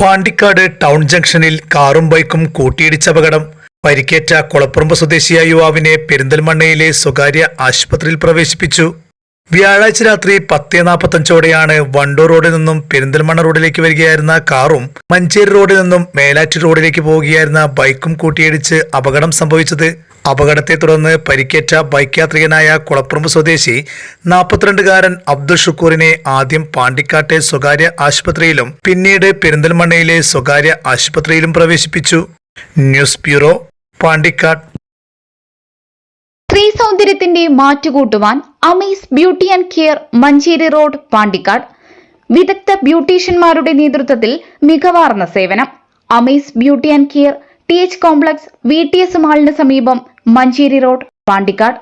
Pandikkad town ജംഗ്ഷനിൽ കാറും ബൈക്കും കൂട്ടിയിടിച്ച അപകടം. പരിക്കേറ്റ കൊളപ്പുറമ്പ് സ്വദേശിയായ യുവാവിനെ പെരിന്തൽമണ്ണയിലെ സ്വകാര്യ ആശുപത്രിയിൽ പ്രവേശിപ്പിച്ചു. വ്യാഴാഴ്ച രാത്രി പത്തേ നാൽപ്പത്തഞ്ചോടെയാണ് വണ്ടൂർ റോഡിൽ നിന്നും പെരിന്തൽമണ്ണ റോഡിലേക്ക് വരികയായിരുന്ന കാറും മഞ്ചേരി റോഡിൽ നിന്നും മേലാറ്റി റോഡിലേക്ക് പോവുകയായിരുന്ന ബൈക്കും കൂട്ടിയിടിച്ച് അപകടം സംഭവിച്ചത്. അപകടത്തെ തുടർന്ന് പരിക്കേറ്റ ബൈക്ക് യാത്രികനായ കുളപ്പുറമ്പ് സ്വദേശി നാൽപ്പത്തിരണ്ടുകാരൻ അബ്ദുൾ ഷുക്കൂറിനെ ആദ്യം പാണ്ടിക്കാട്ടെ സ്വകാര്യ ആശുപത്രിയിലും പിന്നീട് പെരിന്തൽമണ്ണയിലെ സ്വകാര്യ ആശുപത്രിയിലും പ്രവേശിപ്പിച്ചു. News bureau Pandikkad. സ്ത്രീ സൗന്ദര്യത്തിന്റെ മാറ്റുകൂട്ടുവാൻ Amees beauty and care Manjeri road Pandikkad. വിദഗ്ധ ബ്യൂട്ടീഷ്യന്മാരുടെ നേതൃത്വത്തിൽ മികവാർന്ന സേവനം. Amees beauty and care T H complex V T S മാളിന് സമീപം മഞ്ചേരി റോഡ് പാണ്ടിക്കാട്.